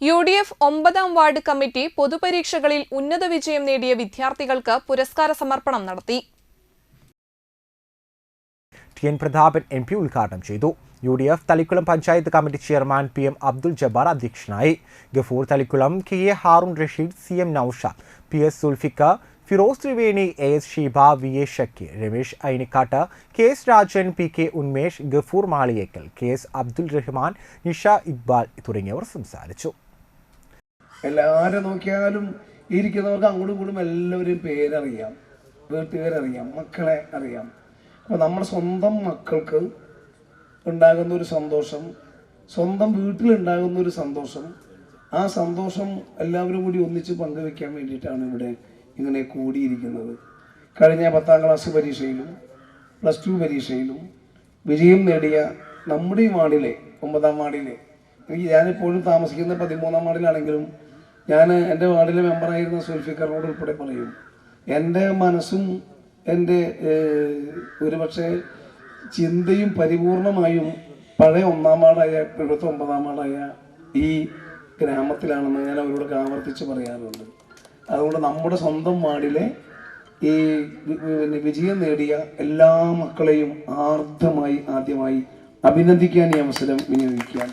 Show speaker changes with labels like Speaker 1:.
Speaker 1: U D F ഒമ്പതാം ward committee പൊതുപരീക്ഷകളിൽ ഉന്നത വിജയം നേടിയ വിദ്യാർത്ഥികൾക്ക് പുരസ്കാര സമർപ്പണം നടത്തി.
Speaker 2: T N Prathapan M P ഉദ്ഘാടനം ചെയ്തു. U D F Thalikkulam panchayat committee chairman P M Abdul Jabbar അധ്യക്ഷനായി. Gafoor Thalikkulam K A Haroon Rasheed C M Noushad P S Sulfikka Firos Triveni A S Sheeba V A Shakki Ramesh Ainikkat K S Rajan P K Unmesh Gafoor Maliyekkal K S Abdul Rahman Nisha Iqbal തുടങ്ങിയവർ സംസാരിച്ചു.
Speaker 3: എല്ലാവരെ നോക്കിയാലും ഇരിക്കുന്നവർക്ക് അങ്ങോട്ടും ഇങ്ങോട്ടും എല്ലാവരും പേരറിയാം. വീട്ടുകാരറിയാം മക്കളെ അറിയാം. അപ്പോൾ നമ്മുടെ സ്വന്തം മക്കൾക്ക് ഉണ്ടാകുന്ന ഒരു സന്തോഷം സ്വന്തം വീട്ടിലുണ്ടാകുന്ന ഒരു സന്തോഷം ആ സന്തോഷം എല്ലാവരും കൂടി ഒന്നിച്ച് പങ്കുവെക്കാൻ വേണ്ടിയിട്ടാണ് ഇവിടെ ഇങ്ങനെ കൂടിയിരിക്കുന്നത്. കഴിഞ്ഞ പത്താം ക്ലാസ് പരീക്ഷയിലും പ്ലസ് ടു പരീക്ഷയിലും വിജയം നേടിയ നമ്മുടെ ഈ വാർഡിലെ ഒമ്പതാം വാർഡിലെ എനിക്ക് ഞാനിപ്പോഴും താമസിക്കുന്ന പതിമൂന്നാം വാർഡിലാണെങ്കിലും ഞാൻ എന്റെ വാർഡിലെ മെമ്പറായിരുന്ന സുൽഫിക്കറിനോട് ഉൾപ്പെടെ പറയും. എന്റെ മനസ്സും എന്റെ ഒരുപക്ഷെ ചിന്തയും പരിപൂർണമായും പഴയ ഒന്നാം വാർഡായ എഴുപത്തി ഒമ്പതാം വാർഡായ ഈ ഗ്രാമത്തിലാണെന്ന് ഞാൻ അവരോട് ആവർത്തിച്ച് പറയാറുണ്ട്. അതുകൊണ്ട് നമ്മുടെ സ്വന്തം വാർഡിലെ ഈ വിജയം നേടിയ എല്ലാ മക്കളെയും ആർദ്രമായി ആദ്യമായി അഭിനന്ദിക്കാൻ ഈ അവസരം വിനിയോഗിക്കാൻ